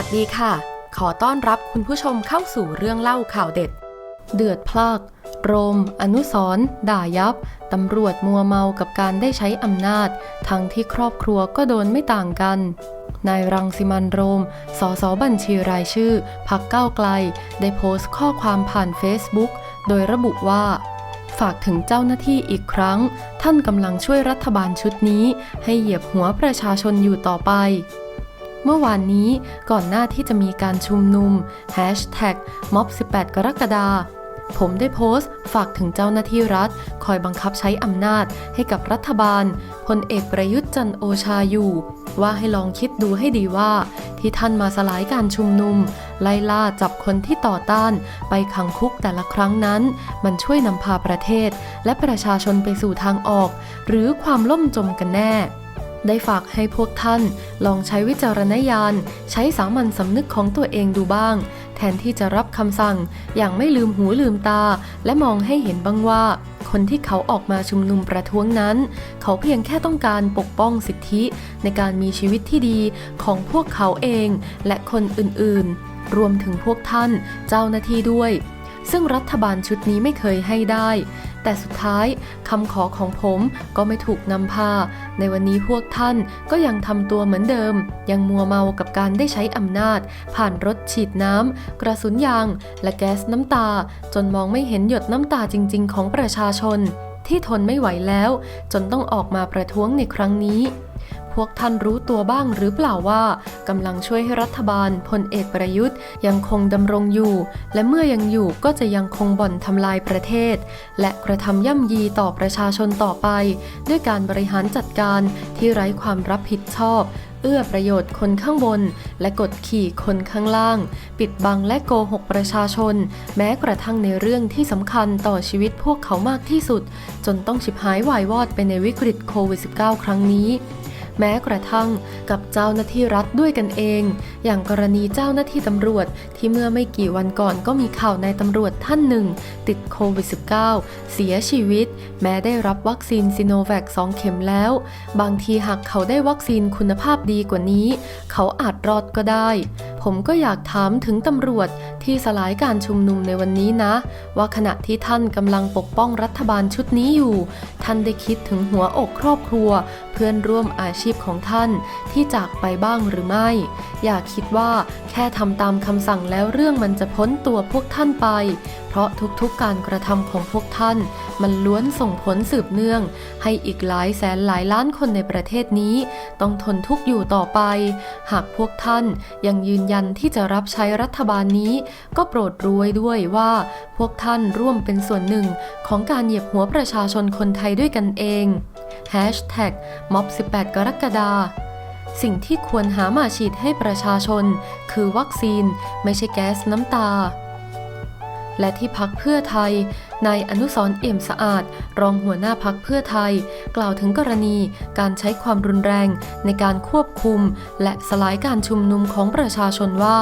วัสดีค่ะ ขอต้อนรับคุณผู้ชมเข้าสู่เรื่องเล่าข่าวเด็ด เดือดพลากโรม อนุสรด่ายับ ตำรวจมัวเมากับการได้ใช้อำนาจ ทั้งที่ครอบครัวก็โดนไม่ต่างกัน นายรังสิมันโรม สสบัญชีรายชื่อ พักก้าวไกล ได้โพสต์ข้อความผ่าน Facebook โดยระบุว่า ฝากถึงเจ้าหน้าที่อีกครั้ง ท่านกำลังช่วยรัฐบาลชุดนี้ ให้เหยียบหัวประชาชนอยู่ต่อไป เมื่อวานนี้ก่อนหน้าที่จะมีการชุมนุม Hashtag ม็อบ18 กรกฎาผมได้โพสต์ฝากถึงเจ้าหน้าที่รัฐ คอยบังคับใช้อำนาจให้กับรัฐบาลพลเอกประยุทธ์จันโอชาอยู่ ว่าให้ลองคิดดูให้ดีว่า ที่ท่านมาสลายการชุมนุม ไล่ล่าจับคนที่ต่อต้าน ไปขังคุกแต่ละครั้งนั้น มันช่วยนำพาประเทศ และประชาชนไปสู่ทางออก หรือความล่มจมกันแน่ ได้ฝากให้พวกท่านลองใช้วิจารณญาณ ใช้สามัญสำนึกของตัวเองดูบ้าง แทนที่จะรับคำสั่ง อย่างไม่ลืมหูลืมตา และมองให้เห็นบ้างว่า คนที่เขาออกมาชุมนุมประท้วงนั้น เขาเพียงแค่ต้องการปกป้องสิทธิ ในการมีชีวิตที่ดีของพวกเขาเองและคนอื่นๆ รวมถึงพวกท่านเจ้าหน้าที่ด้วยซึ่งรัฐบาลชุดนี้ไม่เคยให้ได้ แต่สุดท้ายคำขอของผมก็ไม่ถูกนำพา ในวันนี้พวกท่านก็ยังทำตัวเหมือนเดิม ยังมัวเมากับการได้ใช้อำนาจ ผ่านรถฉีดน้ำ กระสุนยาง และแก๊สน้ำตา จนมองไม่เห็นหยดน้ำตาจริง ๆ ของประชาชน ที่ทนไม่ไหวแล้ว จนต้องออกมาประท้วงในครั้งนี้ วกท่านรู้ตัวบ้างหรือเปล่าว่ากำลังช่วยให้รัฐบาลพลเอกประยุทธ์ยังคงดำรงอยู่ และเมื่อยังอยู่ก็จะยังคงบ่อนทำลายประเทศ และกระทำย่ำยีต่อประชาชนต่อไป ด้วยการบริหารจัดการที่ไร้ความรับผิดชอบเอื้อประโยชน์คนข้างบน และกดขี่คนข้างล่าง ปิดบังและโกหกประชาชน แม้กระทั่งในเรื่องที่สำคัญต่อชีวิตพวกเขามากที่สุด จนต้องฉิบหายวายวอดไปในวิกฤตโควิด -19 ครั้งนี้ แม้กระทั่งกับเจ้าหน้าที่รัฐด้วยกันเอง อย่างกรณีเจ้าหน้าที่ตำรวจที่เมื่อไม่กี่วันก่อนก็มีข่าวนายตำรวจท่านหนึ่ง ติดโควิด -19 เสียชีวิต แม้ได้รับวัคซีนซิโนแวค2เข็มแล้ว บางทีหากเขาได้วัคซีนคุณภาพดีกว่านี้ เขาอาจรอดก็ได้ ผมก็อยากถามถึงตำรวจ ที่สลายการชุมนุมในวันนี้นะ ว่าขณะที่ท่านกำลังปกป้องรัฐบาลชุดนี้อยู่ ท่านได้คิดถึงหัวอกครอบครัว เพื่อนร่วมอาชีพของท่านที่จากไปบ้างหรือไม่ อย่าคิดว่าแค่ทำตามคำสั่งแล้วเรื่องมันจะพ้นตัวพวกท่านไป เพราะทุกๆการกระทำของพวกท่าน มันล้วนส่งผลสืบเนื่อง ให้อีกหลายแสนหลายล้านคนในประเทศนี้ ต้องทนทุกข์อยู่ต่อไป หากพวกท่านยังยืนยันที่จะรับใช้รัฐบาลนี้ก็โปรดรู้ไว้ด้วยว่า พวกท่านร่วมเป็นส่วนหนึ่งของการเหยียบหัวประชาชนคนไทยด้วยกันเอง ม็อบ 18 กรกฎาสิ่งที่ควรหามาฉีดให้ประชาชน คือวัคซีนไม่ใช่แก๊สน้ำตา และที่พักเพื่อไทยนายอนุสร์เอี่ยมสะอาด รองหัวหน้าพักเพื่อไทย กล่าวถึงกรณีการใช้ความรุนแรงในการควบคุม และสลายการชุมนุมของประชาชนว่า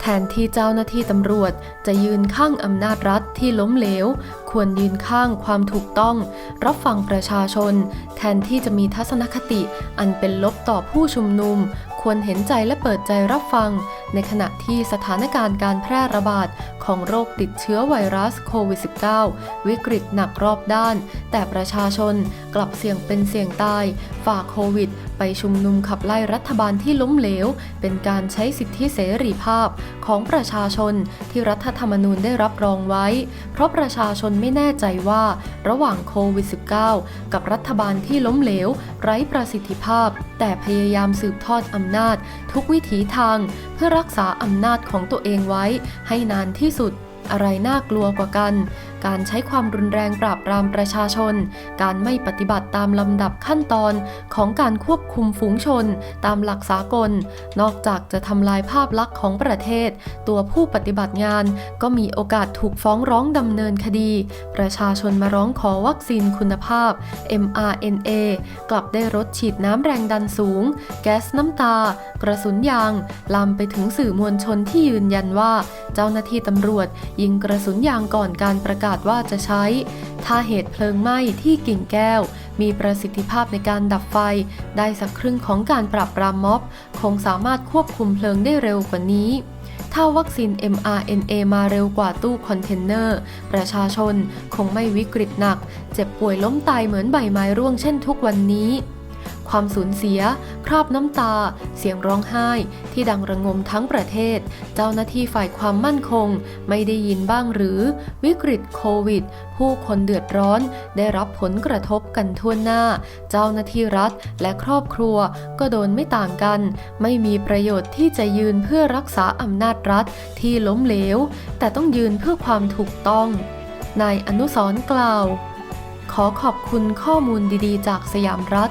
แทนที่เจ้าหน้าที่ตำรวจจะยืนข้างอำนาจรัฐที่ล้มเหลว ควรยืนข้างความถูกต้อง รับฟังประชาชน แทนที่จะมีทัศนคติอันเป็นลบต่อผู้ชุมนุม ควรเห็นใจและเปิดใจรับฟัง ในขณะที่สถานการณ์การแพร่ระบาดของโรคติดเชื้อไวรัสโควิด -19 วิกฤตหนักรอบด้าน แต่ประชาชนกลับเสี่ยงเป็นเสี่ยงตาย ฝ่าโควิด ไปชุมนุมขับไล่รัฐบาลที่ล้มเหลว เป็นการใช้สิทธิเสรีภาพของประชาชนที่รัฐธรรมนูญได้รับรองไว้ เพราะประชาชนไม่แน่ใจว่าระหว่างโควิด -19 กับรัฐบาลที่ล้มเหลว ไร้ประสิทธิภาพ แต่พยายามสืบทอดอำนาจ ทุกวิถีทาง พื่อรักษาอำนาจของตัวเองไว้ให้นานที่สุด อะไรน่ากลัวกว่ากัน การใช้ความรุนแรงปราบปรามประชาชน การไม่ปฏิบัติตามลำดับขั้นตอนของการควบคุมฝูงชน ตามหลักสากล นอกจากจะทำลายภาพลักษณ์ของประเทศ ตัวผู้ปฏิบัติงานก็มีโอกาสถูกฟ้องร้องดำเนินคดี ประชาชนมาร้องขอวัคซีนคุณภาพ mRNA กลับได้รถฉีดน้ำแรงดันสูง แก๊สน้ำตา กระสุนยาง ลามไปถึงสื่อมวลชนที่ยืนยันว่า เจ้าหน้าที่ตำรวจ ยิงกระสุนยางก่อนการประกาศาศว่าจะใช้ ถ้าเหตุเพลิงไหม้ที่กิ่งแก้ว มีประสิทธิภาพในการดับไฟ ได้สักครึ่งของการปราบปรามม็อบ คงสามารถควบคุมเพลิงได้เร็วกว่านี้ถ้าวัคซีน mRNA มาเร็วกว่าตู้คอนเทนเนอร์ ประชาชนคงไม่วิกฤตหนัก เจ็บป่วยล้มตายเหมือนใบไม้ร่วงเช่นทุกวันนี้ ความสูญเสีย คราบน้ำตา เสียงร้องไห้ ที่ดังระงมทั้งประเทศ เจ้าหน้าที่ฝ่ายความมั่นคง ไม่ได้ยินบ้างหรือ วิกฤตโควิด ผู้คนเดือดร้อน ได้รับผลกระทบกันทั่วหน้า เจ้าหน้าที่รัฐและครอบครัว ก็โดนไม่ต่างกัน ไม่มีประโยชน์ที่จะยืนเพื่อรักษาอำนาจรัฐที่ล้มเหลว แต่ต้องยืนเพื่อความถูกต้อง นายอนุสรกล่าว ขอขอบคุณข้อมูลดีๆ จากสยามรัฐ